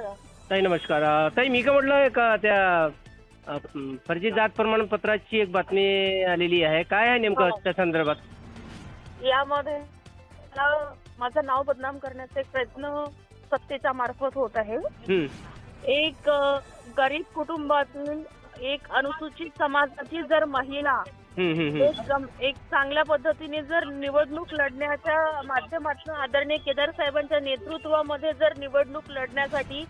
ताई नमस्कार अ, ताई मी काय म्हटलं का त्या अ, फर्जी जात प्रमाणपत्राची एक बातमी आलेली आहे काय आहे नेमकं हो. त्या संदर्भात यामध्ये मला माझं नाव बदनाम करण्याचा एक प्रयत्न सत्तेच्या मार्फत होत आहे एक अ, गरीब कुटुंबातून एक अनुसूचित समाजाची जर महिला. एक चांगल्या पद्धतीने जर निवडणूक लढण्याच्या माध्यमातून आदरणीय केदार साहेबांच्या नेतृत्वामध्ये जर निवडणूक लढण्यासाठी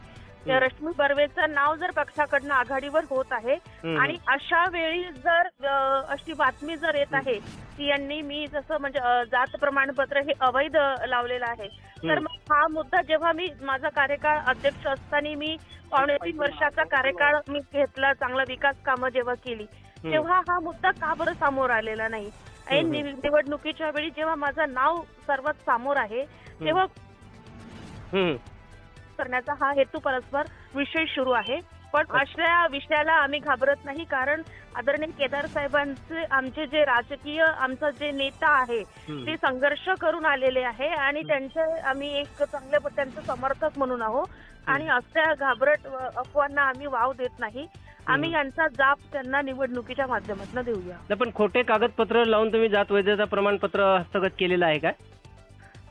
रश्मी बर्वेचं नाव जर पक्षाकडनं आघाडीवर होत आहे आणि अशा वेळी जर अशी बातमी जर येत आहे की यांनी मी जसं म्हणजे जात प्रमाणपत्र हे अवैध लावलेलं आहे तर मग हा मुद्दा जेव्हा मी माझा कार्यकाळ अध्यक्ष असताना मी पावणे तीन वर्षाचा कार्यकाळ मी घेतला चांगला विकास कामं जेव्हा केली. तेव्हा हा मुद्दा का बरं समोर आलेला नाही? निवडणुकीच्या वेळी जेव्हा माझं नाव सर्वात समोर आहे तेव्हा हं, करण्याचा हा हेतू परस्पर विषय सुरू आहे. पण अशा विषयाला आम्ही घाबरत नाही कारण आदरणीय केदार साहेबांचे आमचे जे राजकीय आमचा जे नेता आहे. ते संघर्ष करून आलेले आहे आणि त्यांचे आम्ही एक चांगल्या त्यांचं समर्थक म्हणून आहोत. आणि अशा घाबरट अफवांना आम्ही वाव देत नाही. आम्ही. यांचा जाब त्यांना निवडणुकीच्या माध्यमातून देऊया नाही, पण खोटे कागदपत्र लावून तुम्ही जात वैधता प्रमाणपत्र हस्तगत केलेलं आहे काय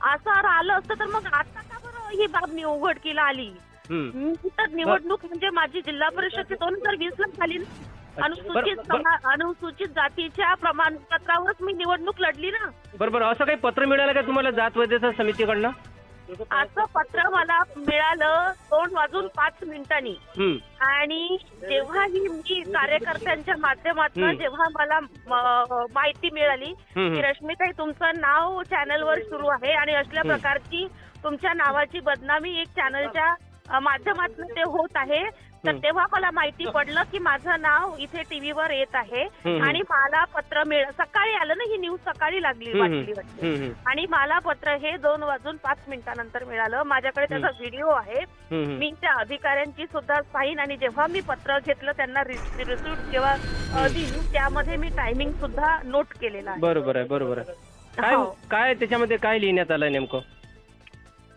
असं आलं असतं तर मग आता का बरं ही बाब मी उघडकीला आली. मी तर निवडणूक म्हणजे माझी जिल्हा परिषदची दोन हजार वीस ला झाली ना. अनुसूचित बरं, बरं. समा- अनुसूचित जातीच्या प्रमाणपत्रावरच मी निवडणूक लढली ना बरं बरं असं काही पत्र मिळालं का तुम्हाला जात वैधता समितीकडनं असं पत्र मला मिळालं दोन वाजून पाच मिनिटांनी हं, आणि जेव्हाही मी कार्यकर्त्यांच्या माध्यमातून. जेव्हा मला म- माहिती मिळाली की. रश्मीताई तुमचं नाव चॅनलवर सुरू आहे आणि असल्या. प्रकारची तुमच्या नावाची बदनामी एक चॅनलच्या माध्यमातून ते होत आहे तर हं. तेव्हा मला माहिती पडलं की माझं नाव इथे टीव्हीवर येत आहे हं. आणि मला पत्र मिळ सकाळी आलं ना ही न्यूज सकाळी लागली हं, वाटली हं. वाटते हं, हं. आणि मला पत्र हे दोन वाजून पाच मिनिटानंतर मिळालं माझ्याकडे त्याचा व्हिडिओ आहे हं, हं. मी त्या अधिकाऱ्यांची सुद्धा साईन आणि जेव्हा मी पत्र घेतलं त्यांना रिसिप्ट जेव्हा दिली त्यामध्ये मी टायमिंग सुद्धा नोट केलेला आहे बरोबर आहे बरोबर आहे काय हो. काय त्याच्यामध्ये काय लिहिण्यात आलं नेमकं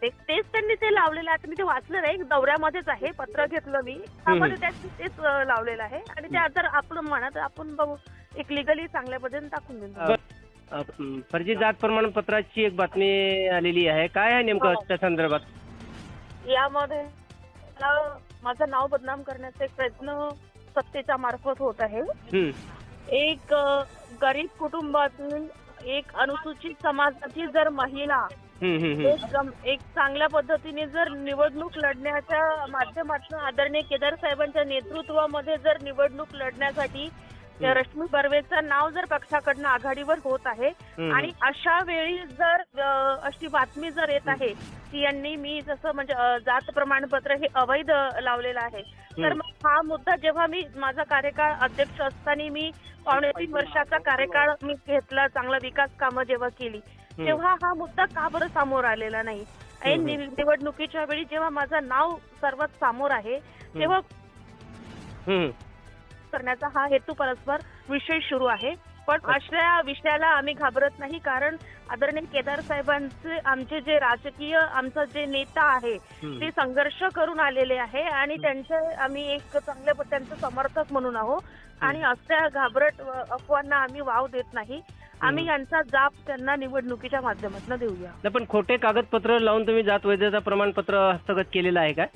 तेच त्यांनी ते लावलेलं आहे. आता मी ते वाचलं नाही दौऱ्यामध्येच आहे पत्र घेतलं मी. त्यामध्ये त्यात तेच लावलेलं आहे. आणि ते जर आपण म्हणत आपण बघू एक लिगली चांगल्या पद्धतीने टाकून देऊ फर्जी जात प्रमाणपत्राची एक बातमी आलेली आहे. काय आहे नेमकं हो. त्या संदर्भात? यामध्ये माझं नाव बदनाम करण्याचा एक प्रयत्न सत्तेच्या मार्फत होत आहे. एक गरीब कुटुंबातून एक अनुसूचित समाजाची जर महिला. एक चांगल्या पद्धतीने जर निवडणूक लढण्याच्या माध्यमातून आदरणीय केदार साहेबांच्या नेतृत्वामध्ये जर निवडणूक लढण्यासाठी रश्मी बर्वेचं नाव जर पक्षाकडनं आघाडीवर होत आहे. आणि अशा वेळी जर अशी बातमी जर येत आहे की यांनी मी जसं म्हणजे जात प्रमाणपत्र हे अवैध लावलेलं आहे तर हं. हा मुद्दा जेव्हा मी माझा कार्यकाळ अध्यक्ष असताना मी पावणे तीन वर्षाचा कार्यकाळ मी घेतला चांगला विकास कामं जेव्हा केली. तेव्हा हा मुद्दा का बरं समोर आलेला नाही? निवडणुकीच्या वेळी जेव्हा माझं नाव सर्वात समोर आहे तेव्हा हं, करण्याचा हा हेतू परस्पर विषय सुरू आहे. पण अशा विषयाला आम्ही घाबरत नाही कारण आदरणीय केदार साहेबांचे आमचे जे राजकीय आमचा जे नेता आहे. ते संघर्ष करून आलेले आहे आणि त्यांचे आम्ही एक चांगल्या प- त्यांचं समर्थक म्हणून आहोत. आणि अशा घाबरट अफवांना आम्ही वाव देत नाही. आम्ही. यांचा जाब त्यांना निवडणुकीच्या माध्यमातून देऊया नाही, पण खोटे कागदपत्र लावून तुम्ही जात वैधता प्रमाणपत्र हस्तगत केलेलं आहे काय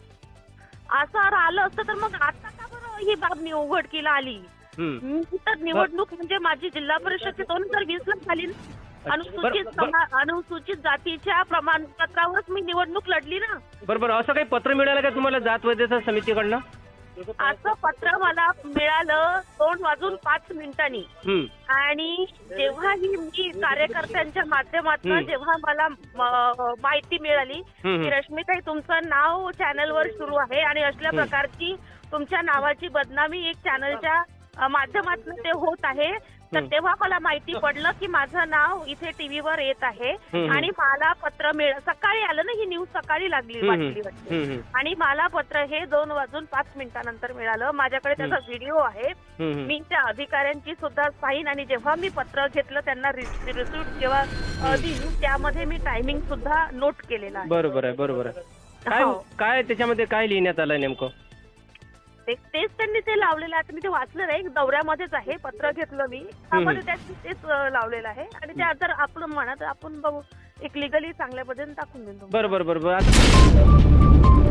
असं आलं असतं तर मग आता का बरं ही बाब मी उघडकीला आली. मी तर निवडणूक म्हणजे माझी जिल्हा परिषदची दोन हजार वीस ला झाली ना. अनुसूचित बरं, बरं. समा- अनुसूचित जातीच्या प्रमाणपत्रावरच मी निवडणूक लढली ना बरं बरं असं काही पत्र मिळालं का तुम्हाला जात वैधता समितीकडनं असं पत्र मला मिळालं दोन वाजून पाच मिनिटांनी हं, आणि जेव्हाही मी कार्यकर्त्यांच्या माध्यमातून हं. जेव्हा मला म- माहिती मिळाली की हं. रश्मीताई तुमचं नाव चॅनलवर सुरू आहे आणि असल्या. प्रकारची तुमच्या नावाची बदनामी एक चॅनलच्या माध्यमातून ते होत आहे तर हं. तेव्हा मला माहिती पडलं की माझं नाव इथे टीव्हीवर येत आहे हं. आणि मला पत्र मिळ सकाळी आलं ना ही न्यूज सकाळी लागली हं, वाटली हं. हं, हं. आणि मला पत्र हे दोन वाजून पाच मिनिटानंतर मिळालं माझ्याकडे त्याचा व्हिडिओ आहे हं, हं. मी त्या अधिकाऱ्यांची सुद्धा साईन आणि जेव्हा मी पत्र घेतलं त्यांना रिसिप्ट जेव्हा दिली त्यामध्ये मी टायमिंग सुद्धा नोट केलेला आहे बरोबर आहे बरोबर आहे काय हो. काय त्याच्यामध्ये काय लिहिण्यात आलं नेमकं ते- तेच त्यांनी ते लावलेलं आहे. आता मी ते वाचलं नाही दौऱ्यामध्येच आहे. पत्र घेतलं मी. त्यामध्ये त्यांनी तेच लावलेलं आहे. आणि ते जर आपण म्हणा तर आपण बघू. एक लिगली चांगल्या पद्धतीने टाकून देतो बरं बरं बरं बरं. आता